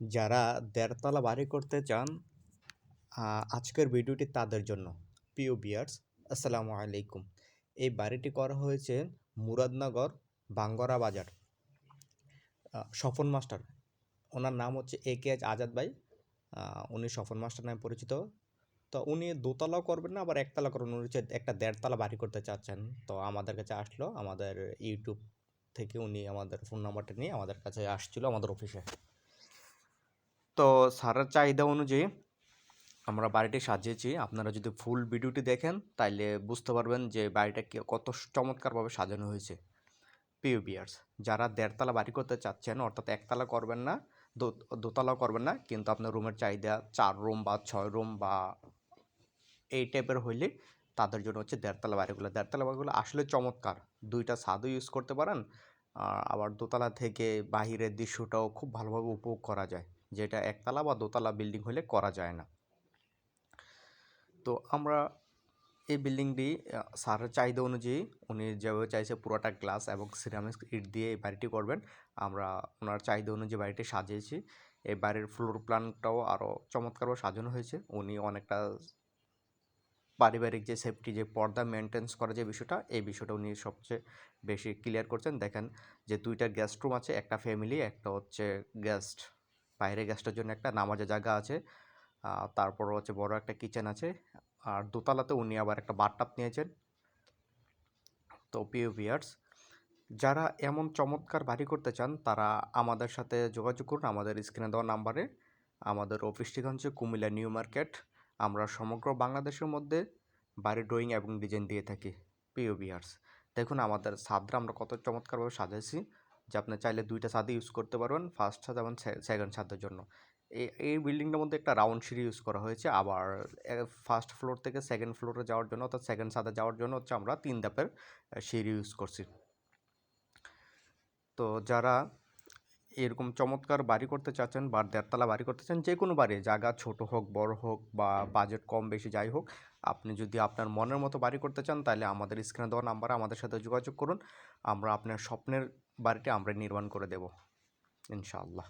যারা দেড়তলা বাড়ি করতে চান আজকের ভিডিওটি তাদের জন্য। প্রিয় বিয়ার্স আসসালামু আলাইকুম। এই বাড়িটি করা হয়েছে মুরাদনগর বাঙ্গরা বাজার। স্বপন মাস্টার। ওনার নাম হচ্ছে এ কে এচ আজাদ ভাই। উনি স্বপন মাস্টার নামে পরিচিত। তো উনি দোতলাও করবেন না, আবার একতলা করবেন উনি হচ্ছে একটা দেড়তলা বাড়ি করতে চাচ্ছেন। তো আমাদের কাছে আসলো, আমাদের ইউটিউব থেকে উনি আমাদের ফোন নাম্বারটা নিয়ে আমাদের কাছে আসছিল, আমাদের অফিসে। তো স্যারের চাহিদা অনুযায়ী আমরা বাড়িটি সাজিয়েছি। আপনারা যদি ফুল ভিডিওটি দেখেন, তাইলে বুঝতে পারবেন যে বাড়িটা কত চমৎকারভাবে সাজানো হয়েছে। প্রিয় বিয়ার্স যারা দেড়তলা বাড়ি করতে চাচ্ছেন, অর্থাৎ একতলা করবেন না, দো- দোতলা করবেন না, কিন্তু আপনার রুমের চাহিদা চার রুম বা ছয় রুম বা এই টাইপের হইলে তাদের জন্য হচ্ছে দেড়তলা বাড়িগুলো। দেড়তলা বাড়িগুলো আসলে চমৎকার। দুইটা ছাদও ইউজ করতে পারেন আবার দোতলা থেকে বাহিরের দৃশ্যটাও খুব ভালোভাবে উপভোগ করা যায়। যেটা একতলা বা দোতলা বিল্ডিং হলে করা যায় না। তো আমরা এই বিল্ডিংটি স্যারের চাহিদা অনুযায়ী উনি যেভাবে চাইছে পুরোটা গ্লাস এবং সিরামিক ইট দিয়ে এই বাড়িটি করবেন, আমরা ওনার চাহিদা অনুযায়ী বাড়িটি সাজিয়েছি। এই বাড়ির ফ্লোর প্ল্যানটাও আরও চমৎকারভাবে সাজানো হয়েছে। উনি অনেকটা পারিবারিক যে সেফটি যে পর্দা মেনটেন্স করা যে বিষয়টা, এই বিষয়টা উনি সবচেয়ে বেশি ক্লিয়ার করছেন। দেখেন যে দুইটা গেস্ট রুম আছে, একটা ফ্যামিলি একটা হচ্ছে গেস্ট বাইরে গ্যাসটার জন্য একটা নামাজের জায়গা আছে। তারপর হচ্ছে বড় একটা কিচেন আছে। আর দোতলাতে উনি আবার একটা বাথটাব নিয়েছেন। তো প্রিয় ভিয়ার্স যারা এমন চমৎকার বাড়ি করতে চান, তারা আমাদের সাথে যোগাযোগ করুন আমাদের স্ক্রিনে দেওয়া নাম্বারে আমাদের অফিস ঠিকানা হচ্ছে কুমিল্লা নিউ মার্কেট। আমরা সমগ্র বাংলাদেশের মধ্যে বাড়ি ড্রয়িং এবং ডিজাইন দিয়ে থাকি। প্রিয় ভিয়ার্স দেখুন আমাদের ছাদরা আমরা কত চমৎকারভাবে সাজাইছি। যে আপনি চাইলে দুইটা ছাদে ইউজ করতে পারবেন ফার্স্ট ছাদ এবং সেকেন্ড ছাদের জন্য। এই এই বিল্ডিংটার মধ্যে একটা রাউন্ড সিঁড়ি ইউজ করা হয়েছে। আবার ফার্স্ট ফ্লোর থেকে সেকেন্ড ফ্লোরে যাওয়ার জন্য অর্থাৎ সেকেন্ড ছাদে যাওয়ার জন্য হচ্ছে আমরা তিন ধাপের সিঁড়ি ইউজ করছি। তো যারা এরকম চমৎকার বাড়ি করতে চাচ্ছেন বা দেড়তলা বাড়ি করতে চান যে কোনো বাড়ি, জায়গা ছোট হোক, বড় হোক বা বাজেট কম বেশি যাই হোক, আপনি যদি আপনার মনের মতো বাড়ি করতে চান, তাহলে আমাদের স্ক্রিনে দেওয়া নাম্বারে আমাদের সাথে যোগাযোগ করুন। আমরা আপনার স্বপ্নের বাড়িটি আমরা নির্মাণ করে দেব ইনশাআল্লাহ।